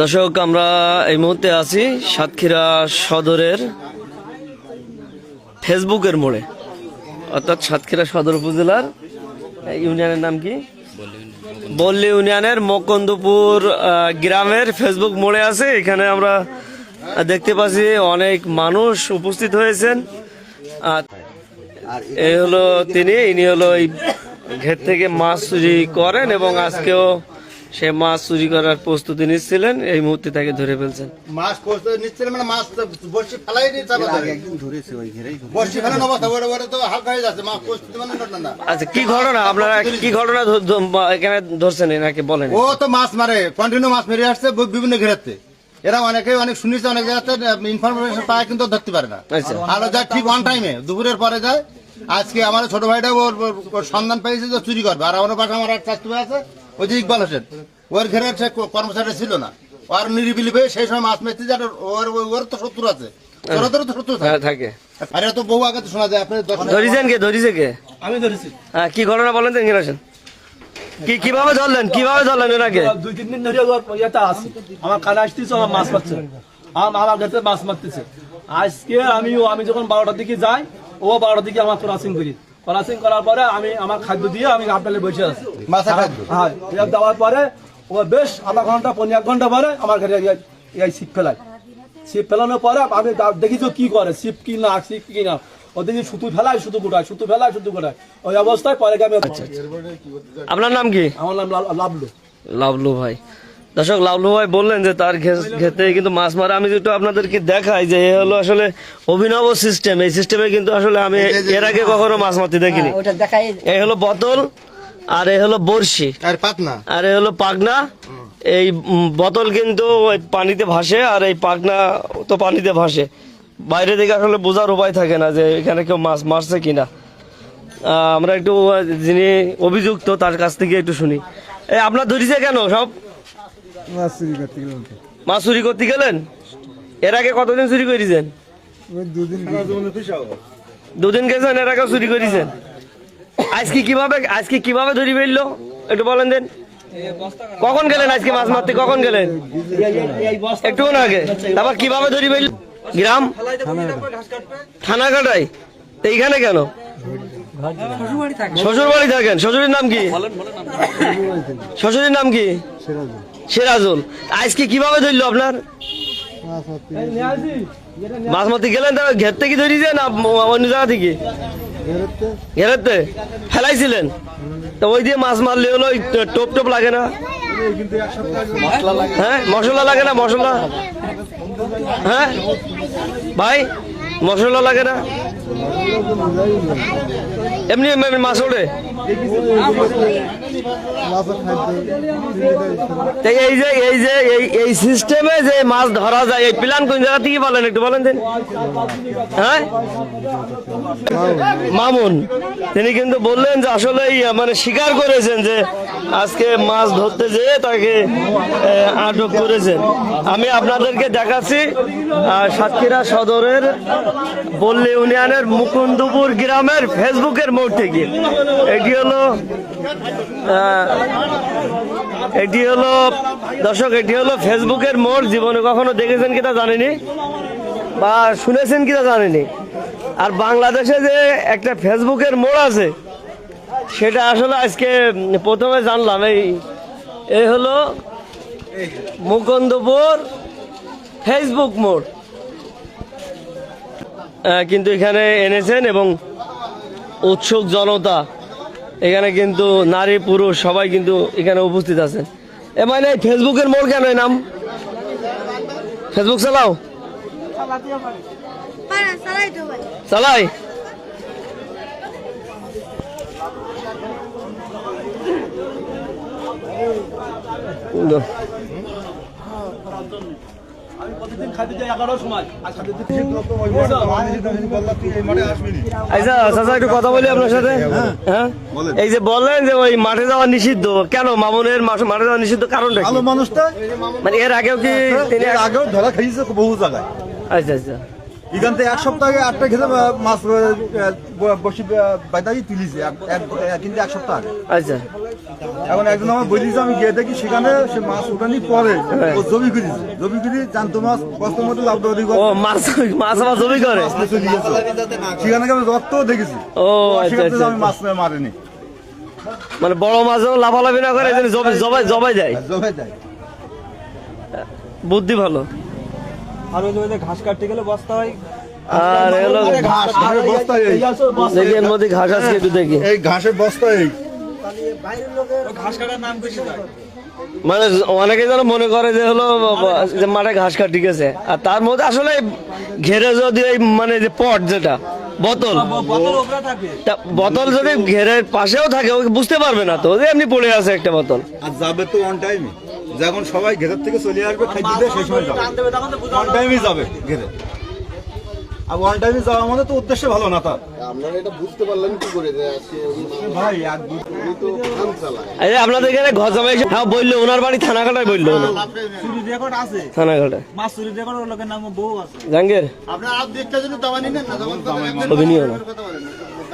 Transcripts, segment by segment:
দর্শক, আমরা এই মুহূর্তে আছি সাতক্ষীরা সদরের ফেসবুকের মোড়ে। অর্থাৎ সাতক্ষীরা সদর উপজেলার ইউনিয়নের নাম কি? বল্লী ইউনিয়নের মকন্দপুর গ্রামের ফেসবুক মোড়ে আছে। এখানে আমরা দেখতে পাচ্ছি অনেক মানুষ উপস্থিত হয়েছেন। আর এই হলো তিনি, ইনি হলো এই ঘের থেকে মাছ করেন এবং আজকেও সে মাছ চুরি করার প্রস্তুতি নিচ্ছিলেন এই মুহূর্তে তাকে ধরে ফেলছেন। মাছ করতে নিচ্ছিল মানে মাছ তো ফেলাই দিয়ে চাপা ধরে। একদিন ধরেছে ওই ঘেরেই ধরেছে। বড়শি অবস্থা ওরে ওরে তো হালকা হয়ে যাচ্ছে মাছ করতে মানে আচ্ছা কি ঘটনা? আপনারা কি ঘটনা এখানে ধরছেন এনাকে বলেন। ও তো মাছ মারে কন্টিনিউ মাছ মেরে আসছে বিভিন্ন ঘেরাতে। এরা অনেকে অনেক শুনেছে অনেক জায়গাতে ইনফরমেশন পায় কিন্তু ধরতে পারে না। আচ্ছা। আর যায় ঠিক অন টাইমে দুপুরের পরে যায়। আজকে আমার ছোট ভাইটা ওর সন্ধান পেয়েছে যে চুরি করবে। আর আমার পাশে আমার এক চাষতে আছে ওই যে ইকবাল হোসেন। ওর ঘেরে সে কর্মচারী ছিল না। আর নিরিবিলি পেয়ে সেই সময় মাছ মেরতে যায় ওর ওর- তো শত্রু আছে। তোর তো শত্রু হ্যাঁ থাকে। থাকে আরে তো বহু আগে শোনা যায়। আপনি দশ ধরিছেন কে? ধরিছে কে? আমি ধরেছি। হ্যাঁ কি ঘটনা বলেন তো কি কীভাবে ধরলেন? কীভাবে ধরলেন এনাকে? দুই তিন দিন ধরে আছে। আমার কানে আসতেছে আমার মাছ মারছে। আমার আমার কাছে মাছ মারতেছে। আজকে আমি আমি যখন বারোটার দিকে যাই ও বারোটার দিকে আমার ক্রসিং করি। ক্রসিং করার পরে আমি আমার খাদ্য দিয়ে আমি আপনাদের বসে আছি। হ্যাঁ এটা দেওয়ার পরে ও বেশ আধা ঘণ্টা পনেরো এক ঘণ্টা পরে আমার ঘরে এই ছিপ ফেলায়। ছিপ ফেলানোর পরে আমি দেখি তো কি করে ছিপ কি না ছিপ কি না? ও দেখি সুতো ফেলায় সুতো গোটায় সুতো ফেলায় সুতো গোটায়। ওই অবস্থায় পরে আমি আপনার নাম কি? আমার নাম লাভ- লাভলু লাভলু ভাই। দর্শক লাভলু ভাই বললেন যে তার ঘেতে কিন্তু মাছ মারা। আমি একটু আপনাদেরকে দেখাই যে এ হলো আসলে অভিনব সিস্টেম এই সিস্টেমে কিন্তু আসলে আমি এর আগে কখনো মাছ মারতে দেখিনি। ওটা দেখাই। এই হলো বোতল আর এ হলো বড়শি। আর পাতনা আর এ হলো পাগনা এই বোতল কিন্তু পানিতে ভাসে আর এই পাগনা তো পানিতে ভাসে। বাইরে থেকে আসলে বোঝার উপায় থাকে না যে এখানে কেউ মাছ মারছে কিনা। আমরা একটু যিনি অভিযুক্ত তার কাছ থেকে একটু শুনি। এই আপনার ধরিছে কেন সব? মাছ চুরি করতে গেলাম মাছ চুরি করতে গেলেন? এর আগে কতদিন চুরি করেছেন? দুদিন দুদিন গেছেন এর আগে চুরি করেছেন? আজকে কীভাবে আজকে কীভাবে ধরি ফেলল একটু বলেন দেন। কখন গেলেন আজকে মাছ মারতে? কখন গেলেন? একটু না আগে। তারপর কীভাবে ধরি ফেলল গ্রাম? থানা কাটাই এইখানে কেন? শ্বশুর বাড়ি থাকেন। শ্বশুরের নাম কি? শ্বশুরের নাম কি? সেরাজুল, আজকে কীভাবে ধরলো আপনার? মারতে গেলেন তা, ঘের থেকে ধরিছে না অন্য জায়গা থেকে? ঘেরাতে ফেলাইছিলেন? তো ওই দিয়ে মাছ মারলে হলো টোপ টোপ লাগে না? হ্যাঁ মশলা লাগে না, মশলা? হ্যাঁ? ভাই, মশলা লাগে না? এমনি মাছ তো এই যে এই যে, এই এই সিস্টেমে যে মাছ ধরা যায়, এই প্ল্যান কোন জায়গা থেকে বলেন একটু বলেন দেন? হ্যাঁ? মামুন, তিনি কিন্তু বললেন যে আসলে মানে স্বীকার করেছেন যে আজকে মাছ ধরতে যেয়ে তাকে আটক করেছেন। আমি আপনাদেরকে দেখাচ্ছি সাতক্ষীরা সদরের বল্লী ইউনিয়নের মুকুন্দপুর গ্রামের ফেসবুকের মোড় থেকে। এটি হলো এটি হলো, দর্শক, এটি হলো ফেসবুকের মোড়, জীবনে কখনো দেখেছেন কিনা জানেনি, বা শুনেছেন কিনা জানেনি। আর বাংলাদেশে যে একটা ফেসবুকের মোড় আছে, সেটা আসলে আজকে প্রথমে জানলাম। এই এই হলো মুকুন্দপুর ফেসবুক মোড়। কিন্তু এখানে এনেছেন এবং উৎসুক জনতা এখানে কিন্তু নারী পুরুষ সবাই কিন্তু এখানে উপস্থিত আছেন এ মানে ফেসবুকের মোড় কেন নাম? ফেসবুক চালাও। চালাই প্রতিদিন খাইতে যাই এগারোটার সময় আর খাইতে দিতে আচ্ছা চাচা একটু কথা বলি আপনার সাথে? হ্যাঁ এই যে বললেন যে ওই মাঠে যাওয়া নিষিদ্ধ কেন মামুনের মাঠে যাওয়া নিষিদ্ধ কারণটা ভালো মানুষটা? মানে এর আগেও কি তিনি এর আগেও ধরা খাইছে বহু জায়গায়। আচ্ছা আচ্ছা। এখান থেকে এক সপ্তাহ আগে আটটা খেতে মাছ বসি বাইদাই তুলিছে। কিন্তু এক সপ্তাহ আগে। আচ্ছা। এখন একজন আমার বলিছে আমি গিয়ে দেখি সেখানে সে মাছ উঠানি পরে ও জমি করেছে। জমি করে জানতো মাছ কষ্ট মতো লাভ ও মাছ মাছ আবার জমি করে? সেখানে আমি রক্তও দেখেছি। ও আচ্ছা আচ্ছা আমি মাছ মারিনি। মানে বড় মাছও লাফালাফি না করে এজন্য জবাই জবাই জবাই দেয়? জমে যায় বুদ্ধি ভালো। আর ওই জমিতে ঘাস কাটতে গেলে বস্তা হয়। আর এগুলো ঘাস ঘাসের বস্তা এই। দেখি এর মধ্যে ঘাস আছে একটু দেখি। এই ঘাসের বস্তা এই। ঘাস কাটার নাম কি মানে অনেকে যেন মনে করে যে হলো যে মাঠে ঘাস কাটি গেছে। আর তার মধ্যে আসলে ঘেরে যদি এই মানে যে পট যেটা বোতল। বোতল ওপরে থাকে। তা বোতল যদি ঘেরের পাশেও থাকে ও বুঝতে পারবে না তো যে এমনি পড়ে আছে একটা বোতল। আর যাবে তো অন টাইমে যখন সবাই ঘেরের থেকে চলে আসবে খাই দিতে সেই সময় যাবে। দেবে ওয়ান টাইমে যাবে ঘেরে আর ওয়ান টাইমে যাওয়া মানে তো উদ্দেশ্য ভালো না তার। আপনারা এটা বুঝতে পারলেন কি করে আজকে ভাই যে আপনাদের এখানে ঘর জামাই হ্যাঁ বলল ওনার বাড়ি থানাঘাটায় বলল না চুরি রেকর্ড আছে? থানাঘাটায়। মাছ চুরি রেকর্ড ওর লোকের নাম বউ আছে। জাহাঙ্গীর। আপনার আর দু একটা জন্য দাওয়া নিলেন না?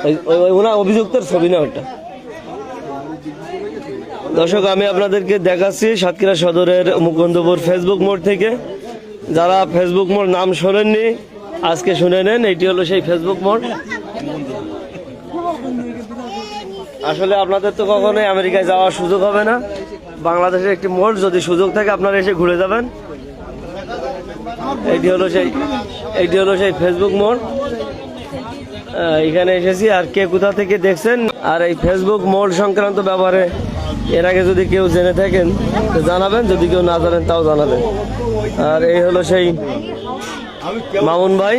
ওই- ওনার অভিযুক্তের ছবি না ওটা? দর্শক, আমি আপনাদেরকে দেখাচ্ছি সাতক্ষীরা সদরের মুকুন্দপুর ফেসবুক মোড় থেকে। যারা ফেসবুক মোড় নাম শোনেননি, আজকে শুনে নেন, এটি হলো সেই ফেসবুক মোড়। আসলে আপনাদের তো কখনোই আমেরিকায় যাওয়ার সুযোগ হবে না। বাংলাদেশের একটি মোড়, যদি সুযোগ থাকে আপনারা এসে ঘুরে যাবেন। এটি হলো সেই, এটি হলো সেই ফেসবুক মোড়। এখানে এসেছি, আর কে কোথা থেকে দেখছেন? আর এই ফেসবুক মোড় সংক্রান্ত ব্যাপারে এর আগে যদি কেউ জেনে থাকেন তো জানাবেন যদি কেউ না জানেন তাও জানাবেন। আর এই হলো সেই মামুন ভাই।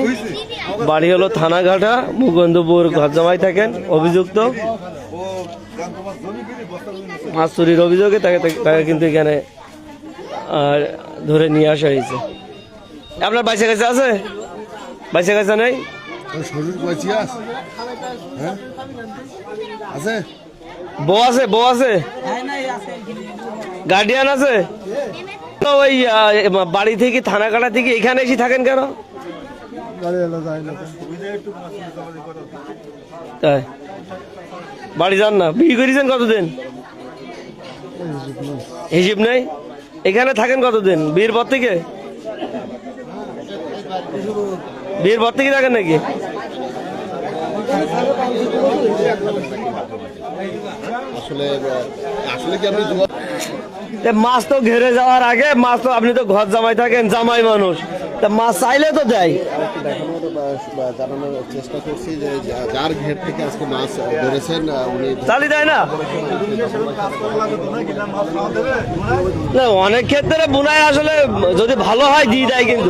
বাড়ি হলো থানাঘাটা মুকুন্দপুর ঘরজামাই থাকেন অভিযুক্ত। মাছ চুরির অভিযোগে তাকে তাকে কিন্তু এখানে আর ধরে নিয়ে আসা হয়েছে। আপনার বাইসে কাছে আছে? বাইসে কাছে নেই? হ্যাঁ? আছে? বউ আছে বউ আছে? গার্ডিয়ান আছে? তো ওই বাড়ি থেকে, থানা কাটা থেকে এখানে এসে থাকেন কেন? বাড়ি যান না। বিয়ে করেছেন কতদিন? হিসিব নেই? এখানে থাকেন কতদিন? বিয়ের পর থেকে? বিয়ের পর থেকে থাকেন নাকি? আসলে আসলে কি আপনি মাছ তো ঘেরে যাওয়ার আগে মাছ তো আপনি তো ঘর জামাই থাকেন জামাই মানুষ। তা মাছ চাইলে তো দেয়। চেষ্টা করছি যে যার ঘের থেকে আজকে মাছ ধরেছেন উনি দেয় না? না, অনেক ক্ষেত্রে বুনাই আসলে যদি ভালো হয়, দিয়ে দেয় কিন্তু।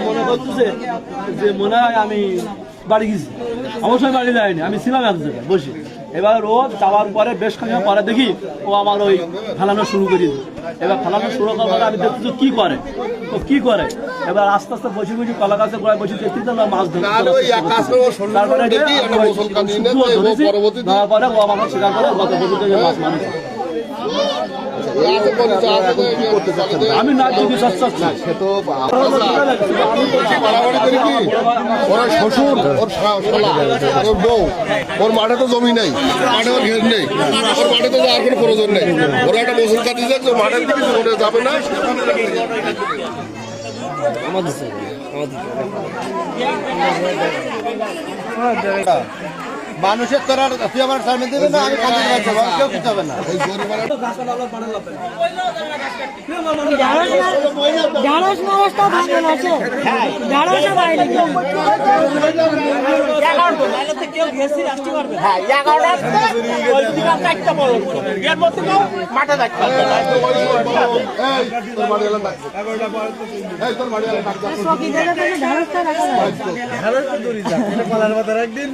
মনে যে মনে আমি বাড়ি গেছি। অবশ্যই বাড়ি যায়নি আমি ছিলাম এক জায়গায় বসে। এবার ও যাওয়ার পরে বেশ খানিক পরে দেখি ও আমার ওই ফেলানো শুরু করে এবার ফেলানো শুরু করার পরে আমি দেখতেছি কি করে ও কি করে? এবার আস্তে আস্তে বসে বসে কলা গাছে গোড়ায় বসে দেখতে তো মাছ করে তারপরে ধরেছি, ধরার পরে ও আমাকে স্বীকার করে গত বছর থেকে মাছ মারিছে। আমি না কি ওর শ্বশুর ওর ওর বউ ওর মাঠে তো জমি নেই মাঠে ওর ঘের নেই ওর মাঠে তো যাওয়ার কোনো প্রয়োজন নেই ওরা একটা গোসল কাটিয়ে যাচ্ছে মাঠের দিকে যাবে না মানুষের তোরার তুই আমার সামনে দিবে না আমি কাজে যাচ্ছি কেউ কিছু হবে না। এই ঢেঁড়স ভাঙন আছে। ঢেঁড়সও বাইরে তোর তোর ডাক সকিদের কাছে ঢেঁড়সটা রাখা যায়। একদিন।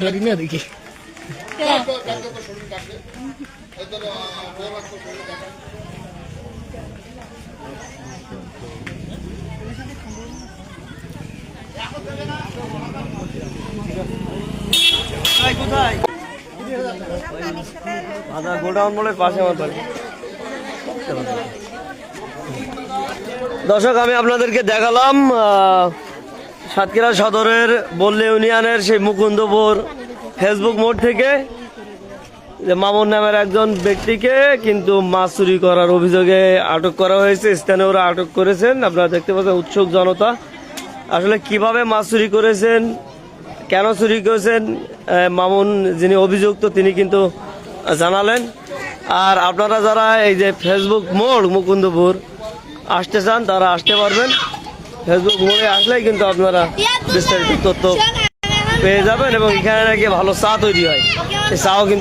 ধরি না। দেখি। কোথায়? গোডাউন মোড়ের পাশে আমার দর্শক, আমি আপনাদেরকে দেখালাম সাতক্ষীরা সদরের বল্লে ইউনিয়নের সেই মুকুন্দপুর ফেসবুক মোড় থেকে যে মামুন নামের একজন ব্যক্তিকে কিন্তু মাছ চুরি করার অভিযোগে আটক করা হয়েছে। স্থানীয়রা আটক করেছেন। আপনারা দেখতে পাচ্ছেন উৎসুক জনতা। আসলে কীভাবে মাছ চুরি করেছেন? কেন চুরি করেছেন? মামুন যিনি অভিযুক্ত, তিনি কিন্তু জানালেন। আর আপনারা যারা এই যে ফেসবুক মোড় মুকুন্দপুর আসতে চান তারা আসতে পারবেন। ফেসবুক মোড়ে আসলেই কিন্তু আপনারা বিস্তারিত তথ্য পেয়ে যাবেন এবং এখানে নাকি ভালো চা তৈরি হয়। এই চাও কিন্তু